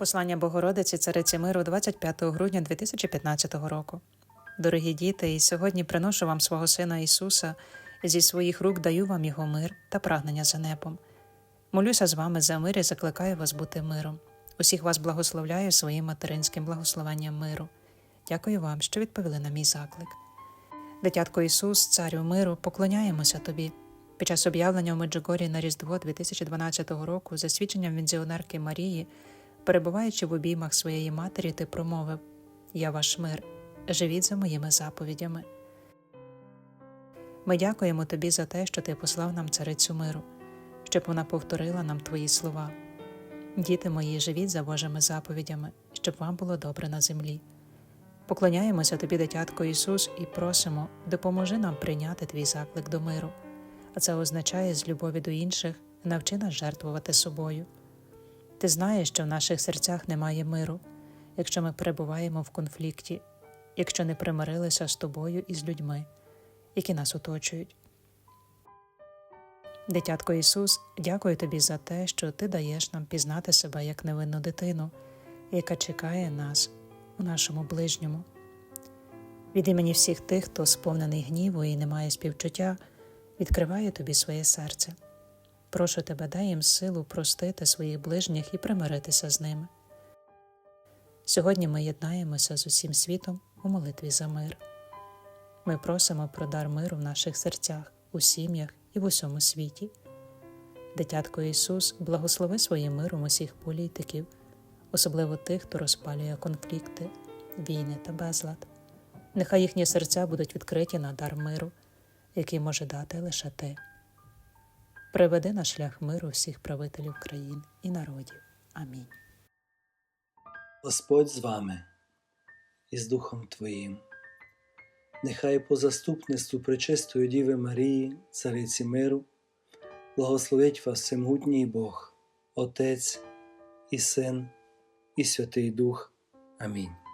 Послання Богородиці Цариці Миру 25 грудня 2015 року. Дорогі діти, і сьогодні приношу вам свого Сина Ісуса, і зі своїх рук даю вам Його мир та прагнення за небом. Молюся з вами за мир і закликаю вас бути миром. Усіх вас благословляю своїм материнським благословенням миру. Дякую вам, що відповіли на мій заклик. Дитятко Ісус, Царю миру, поклоняємося Тобі. Під час об'явлення в Меджугорі на Різдво 2012 року, за свідченням вінзіонерки Марії, перебуваючи в обіймах своєї матері, ти промовив: Я ваш мир, живіть за моїми заповідями. Ми дякуємо тобі за те, що ти послав нам царицю миру, щоб вона повторила нам твої слова. Діти мої, живіть за Божими заповідями, щоб вам було добре на землі. Поклоняємося тобі, дитятко Ісус, і просимо, допоможи нам прийняти твій заклик до миру, а це означає з любові до інших навчи нас жертвувати собою. Ти знаєш, що в наших серцях немає миру, якщо ми перебуваємо в конфлікті, якщо не примирилися з тобою і з людьми, які нас оточують. Дитятко Ісус, дякую тобі за те, що ти даєш нам пізнати себе як невинну дитину, яка чекає нас у нашому ближньому. Від імені всіх тих, хто сповнений гніву і не має співчуття, відкриваю тобі своє серце. Прошу тебе, дай їм силу простити своїх ближніх і примиритися з ними. Сьогодні ми єднаємося з усім світом у молитві за мир. Ми просимо про дар миру в наших серцях, у сім'ях і в усьому світі. Дитятко Ісус, благослови своїм миром усіх політиків, особливо тих, хто розпалює конфлікти, війни та безлад. Нехай їхні серця будуть відкриті на дар миру, який може дати лише ти. Приведи на шлях миру всіх правителів країн і народів. Амінь. Господь з вами і з Духом Твоїм. Нехай по заступництву Пречистої Діви Марії, Цариці миру, благословить вас всемогутній Бог, Отець і Син, і Святий Дух. Амінь.